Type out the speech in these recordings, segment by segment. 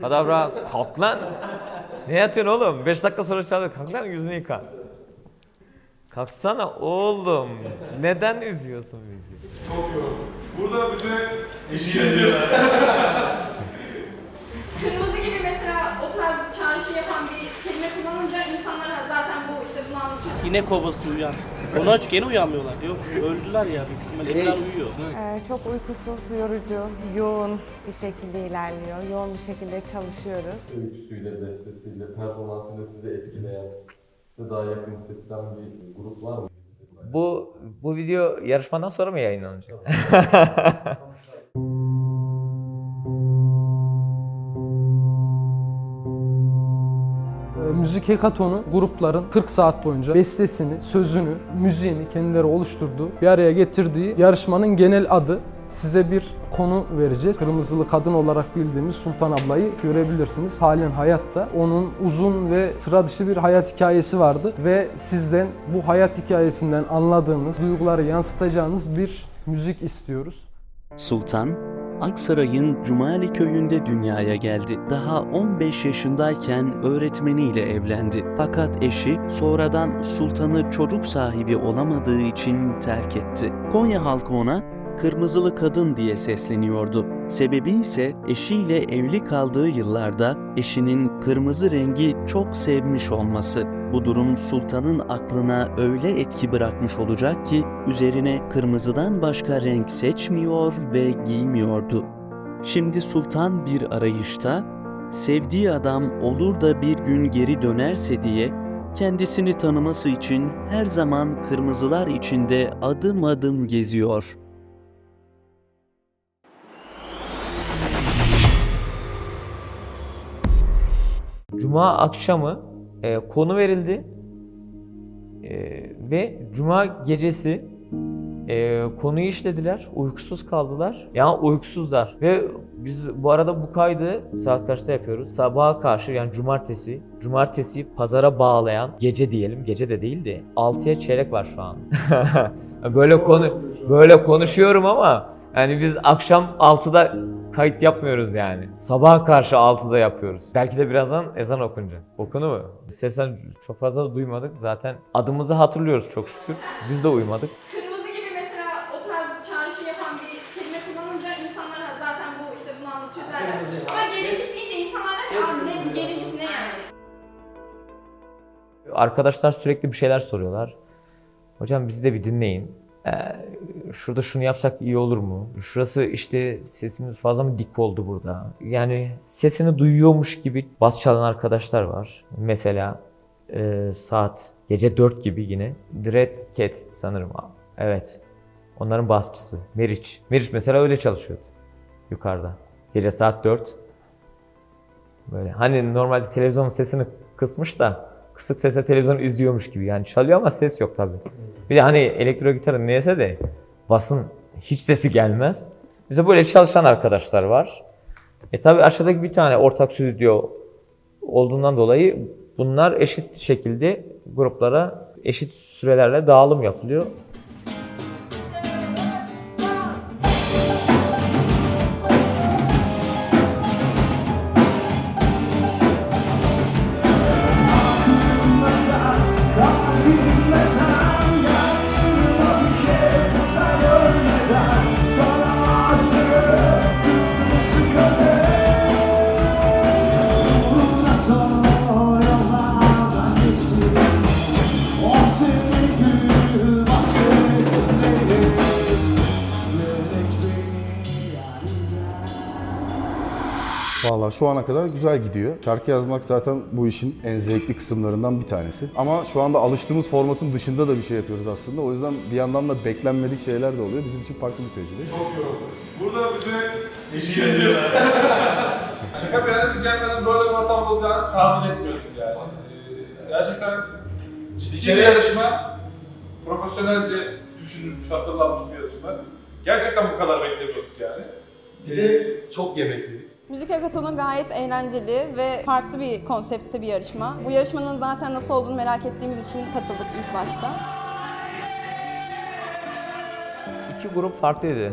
Kadavra kalk lan. Ne yatıyorsun oğlum? 5 dakika sonra çağırıyor. Kalk lan yüzünü yıka. Kalksana oğlum. Neden üzüyorsun bizi? Burada bize ediyorlar. Kırmızı gibi mesela o tarz çağrışı yapan bir kelime kullanınca insanlar "Ha, zaten bu işte bunu anlatıyor. Yine kovası uyan. Onu aç gene uyanmıyorlar. Yok öldüler ya büyük ihtimalle. Hepler uyuyor. Ee, çok uykusuz, yorucu, yoğun bir şekilde ilerliyor. Yoğun bir şekilde çalışıyoruz. öyküsüyle, bestesiyle, performansıyla sizi etkileyen, size daha yakın hissettiren bir grup var mı? Bu bu video yarışmadan sonra mı yayınlanacak? Müzik hekatonu grupların 40 saat boyunca bestesini, sözünü, müziğini kendileri oluşturduğu, bir araya getirdiği yarışmanın genel adı. Size bir konu vereceğiz. Kırmızılı kadın olarak bildiğimiz Sultan ablayı görebilirsiniz. Halen hayatta. Onun uzun ve sıra dışı bir hayat hikayesi vardı ve sizden bu hayat hikayesinden anladığınız, duyguları yansıtacağınız bir müzik istiyoruz. Sultan, Aksaray'ın Cumali köyünde dünyaya geldi. Daha 15 yaşındayken öğretmeniyle evlendi. Fakat eşi sonradan sultanı çocuk sahibi olamadığı için terk etti. Konya halkı ona kırmızılı kadın diye sesleniyordu. Sebebi ise eşiyle evli kaldığı yıllarda eşinin kırmızı rengi çok sevmiş olması. Bu durum sultanın aklına öyle etki bırakmış olacak ki üzerine kırmızıdan başka renk seçmiyor ve giymiyordu. Şimdi sultan bir arayışta sevdiği adam olur da bir gün geri dönerse diye kendisini tanıması için her zaman kırmızılar içinde adım adım geziyor. Cuma akşamı e, konu verildi E, ve Cuma gecesi e, konuyu işlediler, uykusuz kaldılar. Yani uykusuzlar ve biz bu arada bu kaydı saat kaçta yapıyoruz? Sabaha karşı yani cumartesi, cumartesi pazara bağlayan gece diyelim, gece de değil de 6'ya çeyrek var şu an. böyle konu böyle konuşuyorum ama yani biz akşam 6'da kayıt yapmıyoruz yani. Sabaha karşı 6'da yapıyoruz. Belki de birazdan ezan okunacak. Okunu mu? Sesten çok fazla da duymadık. Zaten adımızı hatırlıyoruz çok şükür. Biz de uyumadık. Kırmızı gibi mesela o tarz çağrışı yapan bir kelime kullanınca insanlar "Ha, zaten bu işte bunu anlatıyor derler. Ama gelincik deyince insanlar der ki "Aa, ne gelincik ne yani? Arkadaşlar sürekli bir şeyler soruyorlar. Hocam bizi de bir dinleyin. Ee, şurada şunu yapsak iyi olur mu? Şurası işte sesimiz fazla mı dik oldu burada? Yani sesini duyuyormuş gibi bas çalan arkadaşlar var. Mesela e, saat gece 4 gibi yine. Red Cat sanırım. Evet. Onların basçısı. Meriç. Meriç mesela öyle çalışıyordu. Yukarıda. Gece saat 4. Böyle hani normalde televizyonun sesini kısmış da kısık sesle televizyon izliyormuş gibi. Yani çalıyor ama ses yok tabii. Bir de hani elektro gitarın neyse de basın hiç sesi gelmez. Bize böyle çalışan arkadaşlar var. E tabii aşağıdaki bir tane ortak stüdyo olduğundan dolayı bunlar eşit şekilde gruplara eşit sürelerle dağılım yapılıyor. Valla şu ana kadar güzel gidiyor. Şarkı yazmak zaten bu işin en zevkli kısımlarından bir tanesi. Ama şu anda alıştığımız formatın dışında da bir şey yapıyoruz aslında. O yüzden bir yandan da beklenmedik şeyler de oluyor. Bizim için farklı bir tecrübe. Burada bize eşlik ediyorlar. Şaka bir yana biz gelmeden böyle bir ortam olacağını tahmin etmiyorduk yani. Ee, gerçekten ciddi bir yarışma. Profesyonelce düşünülmüş, hatırlanmış bir yarışma. Gerçekten bu kadar beklemiyorduk yani. Bir de çok yemek yedik. Müzik Hackathon'u gayet eğlenceli ve farklı bir konseptte bir yarışma. Bu yarışmanın zaten nasıl olduğunu merak ettiğimiz için katıldık ilk başta. İki grup farklıydı.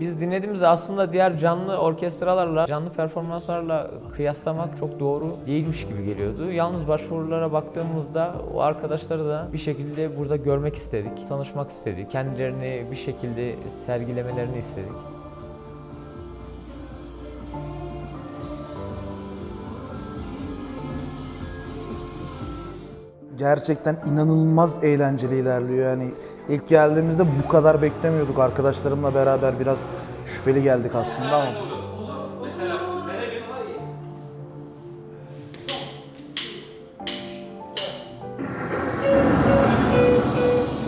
Biz dinlediğimizde aslında diğer canlı orkestralarla, canlı performanslarla kıyaslamak çok doğru değilmiş gibi geliyordu. Yalnız başvurulara baktığımızda o arkadaşları da bir şekilde burada görmek istedik, tanışmak istedik. Kendilerini bir şekilde sergilemelerini istedik. Gerçekten inanılmaz eğlenceli ilerliyor. Yani ilk geldiğimizde bu kadar beklemiyorduk. Arkadaşlarımla beraber biraz şüpheli geldik aslında ama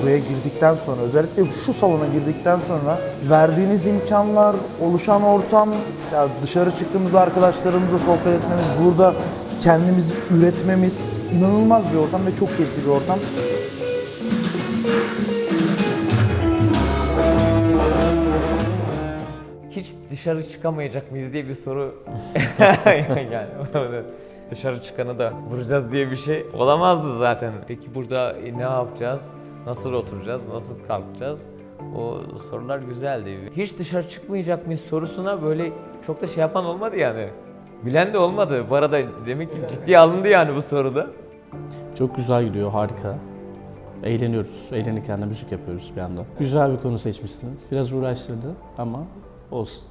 buraya girdikten sonra özellikle şu salona girdikten sonra verdiğiniz imkanlar, oluşan ortam, ya dışarı çıktığımızda arkadaşlarımızla sohbet etmemiz, burada kendimizi üretmemiz inanılmaz bir ortam ve çok keyifli bir ortam. Hiç dışarı çıkamayacak mıyız diye bir soru yani dışarı çıkanı da vuracağız diye bir şey olamazdı zaten. Peki burada e, ne yapacağız? Nasıl oturacağız? Nasıl kalkacağız? O sorular güzeldi. Hiç dışarı çıkmayacak mıyız sorusuna böyle çok da şey yapan olmadı yani. Bilen de olmadı. Bu arada demek ki ciddiye alındı yani bu soruda. Çok güzel gidiyor, harika. Eğleniyoruz. Eğlenirken de müzik yapıyoruz bir yandan. Güzel bir konu seçmişsiniz. Biraz uğraştırdı ama olsun.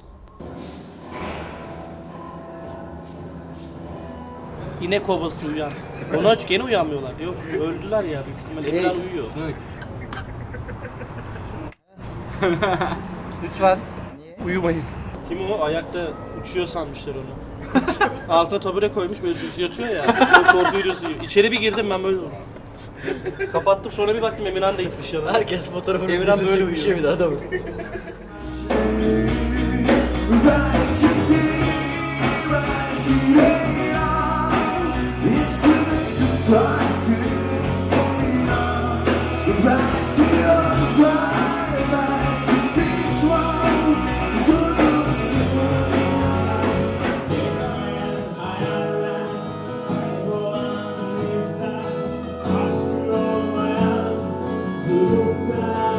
İnek kovası uyan. Onu aç gene uyanmıyorlar. Yok öldüler ya büyük ihtimalle. Emirhan uyuyor. Lütfen. Uyumayın. Kim o? Ayakta uçuyor sanmışlar onu. Altına tabure koymuş böyle düz yatıyor ya. Çok korku videosu gibi. İçeri bir girdim ben böyle. Kapattım sonra bir baktım Emirhan da gitmiş yanına. Herkes fotoğrafını Emirhan böyle uyuyor. Bir şey adamı. inside.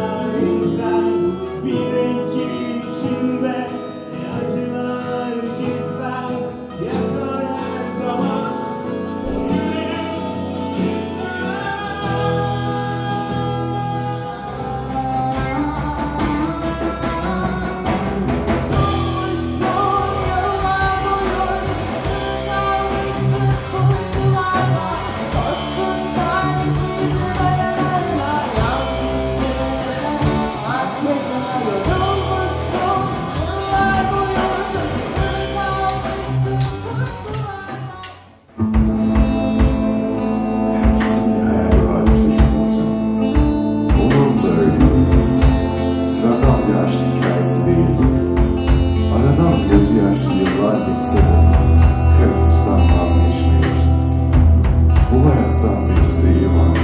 İsteği vardı.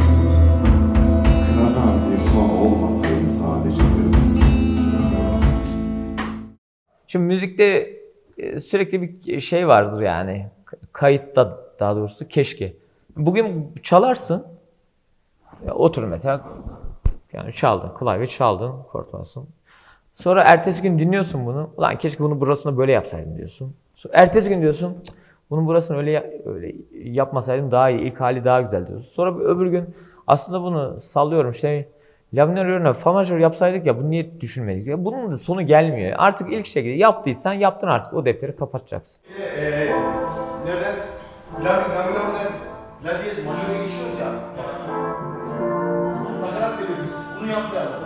Kınadan bir ton olmasaydı sadece kırmızı. Şimdi müzikte e, sürekli bir şey vardır yani. Kayıtta daha doğrusu keşke. Bugün çalarsın. ya Otur mesela. Yani çaldın. Klavye çaldın. Kortvarsın. Sonra ertesi gün dinliyorsun bunu. Ulan keşke bunu burasına böyle yapsaydım diyorsun. Ertesi gün diyorsun. "Cık, Bunun burasını öyle, öyle yapmasaydım daha iyi. ilk hali daha güzel diyorsun. Sonra bir öbür gün aslında bunu sallıyorum işte La minör yerine fa majör yapsaydık ya bunu niye düşünmedik? Ya bunun da sonu gelmiyor. Artık ilk şekilde yaptıysan yaptın artık o defteri kapatacaksın. nereden? La, la minor'dan La diyez majöre geçiyoruz ya. Nakarat belirsiz. Bunu yapmayalım.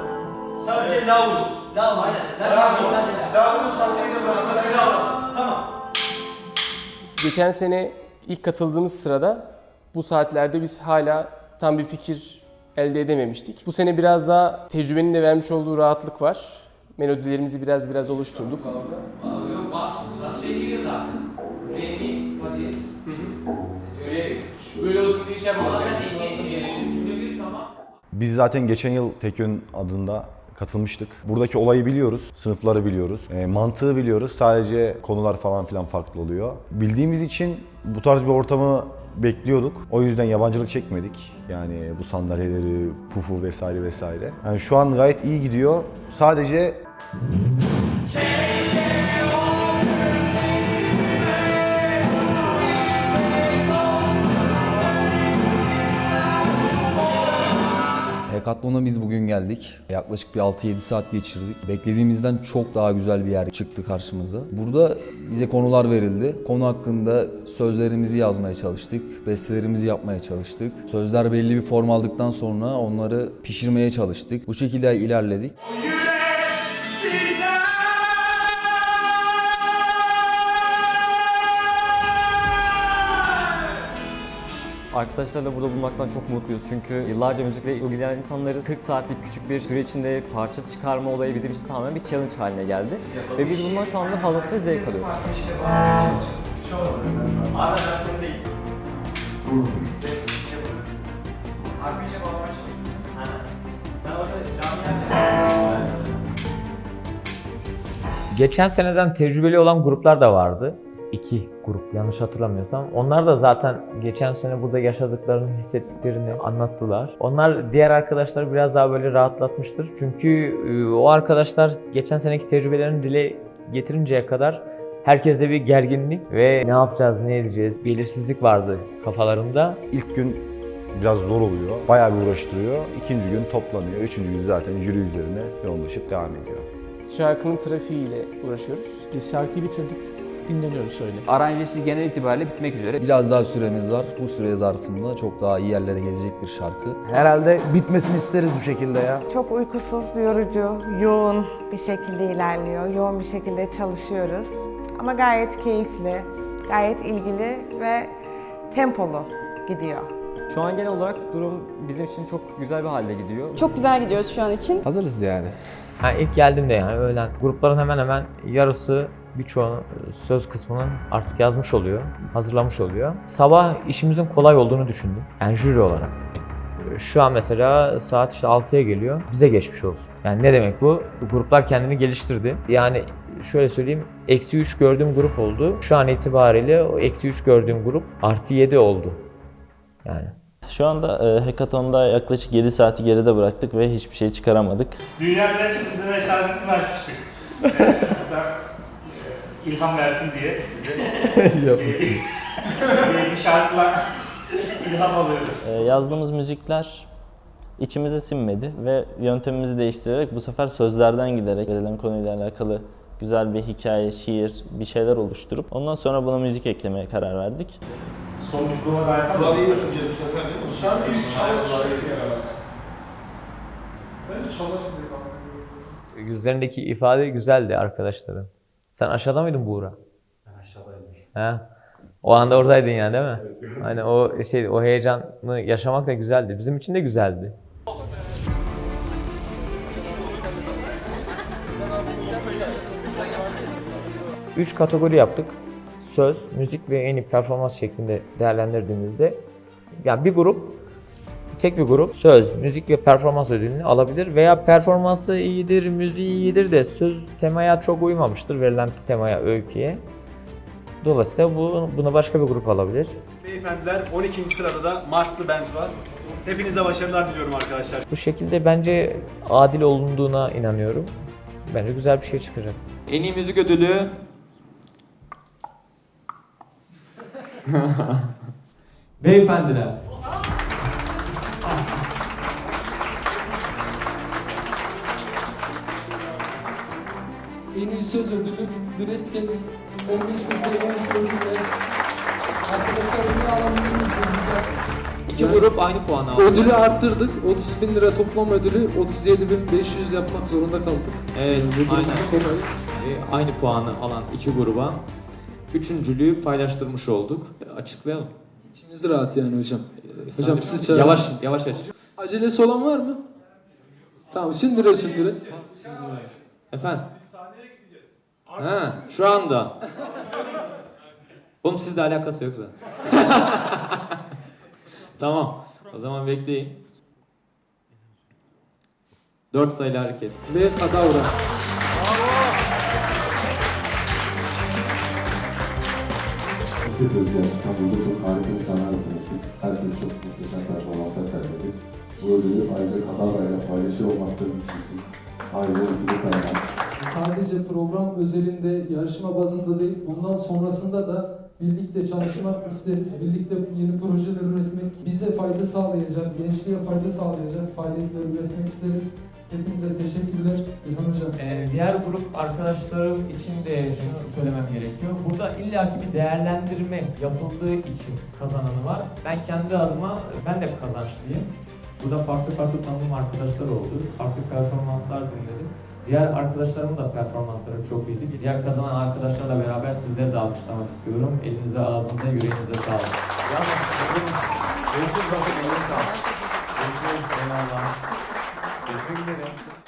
Sadece La vururuz. La vururuz. La vururuz. La vururuz. Sasayla bırakırız. La vururuz. Tamam. Geçen sene ilk katıldığımız sırada bu saatlerde biz hala tam bir fikir elde edememiştik. Bu sene biraz daha tecrübenin de vermiş olduğu rahatlık var. Melodilerimizi biraz biraz oluşturduk. Biz zaten geçen yıl Tek Yön adında katılmıştık. Buradaki olayı biliyoruz, sınıfları biliyoruz, e, mantığı biliyoruz. Sadece konular falan filan farklı oluyor. Bildiğimiz için bu tarz bir ortamı bekliyorduk. O yüzden yabancılık çekmedik. Yani bu sandalyeleri, pufu vesaire vesaire. Yani şu an gayet iyi gidiyor. Sadece Hekatlon'a biz bugün geldik. Yaklaşık bir 6-7 saat geçirdik. Beklediğimizden çok daha güzel bir yer çıktı karşımıza. Burada bize konular verildi. Konu hakkında sözlerimizi yazmaya çalıştık, bestelerimizi yapmaya çalıştık. Sözler belli bir form aldıktan sonra onları pişirmeye çalıştık. Bu şekilde ilerledik. Arkadaşlarla burada bulmaktan çok mutluyuz çünkü yıllarca müzikle ilgilenen insanları 40 saatlik küçük bir süre içinde parça çıkarma olayı bizim için tamamen bir challenge haline geldi. Ve biz bundan şu anda fazlasıyla zevk alıyoruz. Geçen seneden tecrübeli olan gruplar da vardı. İki grup yanlış hatırlamıyorsam. Onlar da zaten geçen sene burada yaşadıklarını, hissettiklerini anlattılar. Onlar diğer arkadaşları biraz daha böyle rahatlatmıştır. Çünkü e, o arkadaşlar geçen seneki tecrübelerini dile getirinceye kadar herkeste bir gerginlik ve ne yapacağız, ne edeceğiz, belirsizlik vardı kafalarında. İlk gün biraz zor oluyor. Bayağı bir uğraştırıyor. İkinci gün toplanıyor. Üçüncü gün zaten jüri üzerine yoğunlaşıp devam ediyor. Şarkının trafiğiyle uğraşıyoruz. Biz şarkıyı bitirdik. Dinleniyoruz öyle. Aranjesi genel itibariyle bitmek üzere. Biraz daha süremiz var. Bu süre zarfında çok daha iyi yerlere gelecektir şarkı. Herhalde bitmesini isteriz bu şekilde ya. Çok uykusuz, yorucu, yoğun bir şekilde ilerliyor. Yoğun bir şekilde çalışıyoruz. Ama gayet keyifli, gayet ilgili ve tempolu gidiyor. Şu an genel olarak durum bizim için çok güzel bir halde gidiyor. Çok güzel gidiyoruz şu an için. Hazırız yani. Ha, ilk geldiğimde yani öğlen grupların hemen hemen yarısı birçoğu söz kısmını artık yazmış oluyor, hazırlamış oluyor. Sabah işimizin kolay olduğunu düşündüm. Yani jüri olarak. Şu an mesela saat işte 6'ya geliyor. Bize geçmiş olsun. Yani ne demek bu? Gruplar kendini geliştirdi. Yani şöyle söyleyeyim. Eksi 3 gördüğüm grup oldu. Şu an itibariyle o eksi 3 gördüğüm grup artı 7 oldu. Yani Şu anda e, Hackathon'da yaklaşık 7 saati geride bıraktık ve hiçbir şey çıkaramadık. Dünyanın en çok izlenen şarkısını açmıştık. İlham versin diye bize bir şarkılar ilham alıyoruz. E, yazdığımız müzikler içimize sinmedi ve yöntemimizi değiştirerek bu sefer sözlerden giderek verilen konuyla alakalı güzel bir hikaye, şiir, bir şeyler oluşturup ondan sonra buna müzik eklemeye karar verdik. Son bir prova gayet Klavyeyi götüreceğiz bu sefer değil mi? Şarkıyı çalarız. Bence çalarız diye yüzlerindeki ifade güzeldi arkadaşların. Sen aşağıda mıydın Buğra? Ben aşağıdaydım. He? O anda oradaydın yani değil mi? Hani o şey o heyecanı yaşamak da güzeldi. Bizim için de güzeldi. Üç kategori yaptık. Söz, müzik ve en iyi performans şeklinde değerlendirdiğimizde yani bir grup tek bir grup söz, müzik ve performans ödülünü alabilir veya performansı iyidir, müziği iyidir de söz temaya çok uymamıştır verilen temaya, öyküye. Dolayısıyla bu, bunu başka bir grup alabilir. Beyefendiler 12. sırada da Marslı Benz var. Hepinize başarılar diliyorum arkadaşlar. Bu şekilde bence adil olunduğuna inanıyorum. Bence güzel bir şey çıkacak. En iyi müzik ödülü... Beyefendiler. En iyi söz ödülü Cats 15 bin TL ödülü. Arkadaşlar bunu alamadınız. İki grup aynı puanı aldı. Ödülü arttırdık. 30 bin lira toplam ödülü 37 bin 500 yapmak zorunda kaldık. Evet, Bu aynen. kolay. Ee, aynı puanı alan iki gruba üçüncülüğü paylaştırmış olduk. Açıklayalım. İçimiz rahat yani hocam. Sen Hocam siz çağırın. Yavaş, yavaş aç. Acelesi olan var mı? Tamam sündüre sündüre. Efendim? Ha, şu anda. Oğlum sizle alakası yok zaten. tamam. O zaman bekleyin. Dört sayılı hareket. Ve kadavra. Fikret Özgen İstanbul'da çok harika insanlarla tanıştık. Herkes çok muhteşem performanslar sergiledi. Bu ödülü ayrıca Kadavra'yla paylaşıyor olmakta bizim için. Ayrıca bir kaynak. Sadece program özelinde yarışma bazında değil, bundan sonrasında da Birlikte çalışmak isteriz. Birlikte yeni projeler üretmek, bize fayda sağlayacak, gençliğe fayda sağlayacak faaliyetler üretmek isteriz. Hepinize teşekkürler. İlhan Hocam. Ee, diğer grup arkadaşlarım için de şunu söylemem gerekiyor. Burada illaki bir değerlendirme yapıldığı için kazananı var. Ben kendi adıma ben de kazançlıyım. Burada farklı farklı tanıdığım arkadaşlar oldu. Farklı performanslar dinledim. Diğer arkadaşlarımın da performansları çok iyiydi. Diğer kazanan arkadaşlarla beraber sizleri de alkışlamak istiyorum. Elinize, ağzınıza, yüreğinize sağlık. Görüşürüz. Bakın elinize sağlık. Görüşürüz. Eyvallah. Görüşmek üzere.